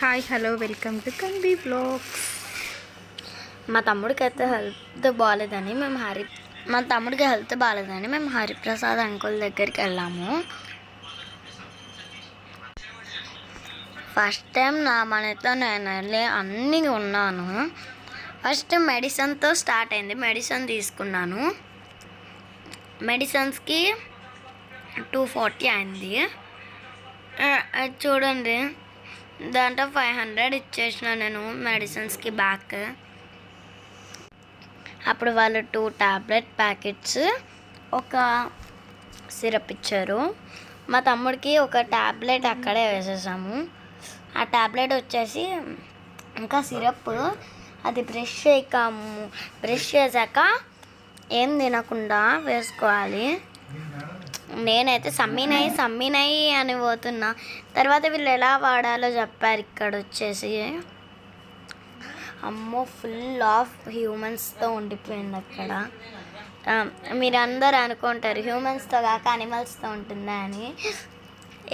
Hi hello welcome to కంబీ blogs. మా తమ్ముడికి అయితే హెల్త్ బాగాలేదని మేము హరి మా తమ్ముడికి హెల్త్ బాగాలేదని మేము హరిప్రసాద్ అంకుల్ దగ్గరికి వెళ్ళాము. ఫస్ట్ టైం నా మనతో నేను వెళ్ళి అన్నీ ఉన్నాను. ఫస్ట్ మెడిసిన్తో స్టార్ట్ అయింది. మెడిసిన్ తీసుకున్నాను. మెడిసిన్స్కి టూ ఫార్టీ అయింది. అది చూడండి. దాంట్లో ఫైవ్ హండ్రెడ్ ఇచ్చేసిన నేను మెడిసిన్స్కి బ్యాక్. అప్పుడు వాళ్ళు టూ ట్యాబ్లెట్ ప్యాకెట్స్ ఒక సిరప్ ఇచ్చారు. మా తమ్ముడికి ఒక ట్యాబ్లెట్ అక్కడే వేసేసాము. ఆ టాబ్లెట్ వచ్చేసి ఇంకా సిరప్ అది బ్రష్ చేయకాము బ్రష్ చేశాక ఏం తినకుండా వేసుకోవాలి. నేనైతే సమ్మినయి సమ్మినయి అని పోతున్నా. తర్వాత వీళ్ళు ఎలా వాడాలో చెప్పారు ఇక్కడ వచ్చేసి. అమ్మో ఫుల్ ఆఫ్ హ్యూమన్స్తో ఉండిపోయింది అక్కడ. మీరు మీరందరూ అనుకుంటారు హ్యూమన్స్తో కాక అనిమల్స్తో ఉంటుందా అని.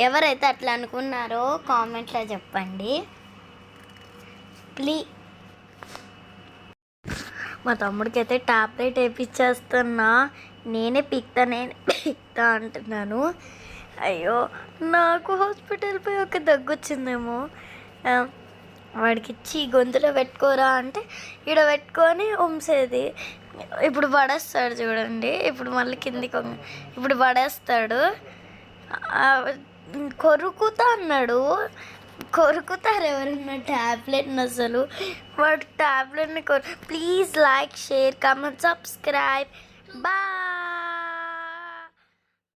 ఎవరైతే అట్లా అనుకున్నారో కామెంట్లో చెప్పండి. ప్లీ మా తమ్ముడికి అయితే టాబ్లెట్ వేయించేస్తున్నా నేనే పిక్తా నేనే పిక్తా అంటున్నాను. అయ్యో నాకు హాస్పిటల్ పోయి ఒక దగ్గు వచ్చిందేమో వాడికి ఇచ్చి గొంతులో పెట్టుకోరా అంటే ఈడ పెట్టుకొని ఉంసేది ఇప్పుడు పడేస్తాడు చూడండి ఇప్పుడు మళ్ళీ కిందికి ఇప్పుడు పడేస్తాడు. కొరుకుతా అన్నాడు. కొరుకుతారు ఎవరన్నా ట్యాబ్లెట్ని అసలు? వాడు ట్యాబ్లెట్ని కొరు please like share comment subscribe. Bye!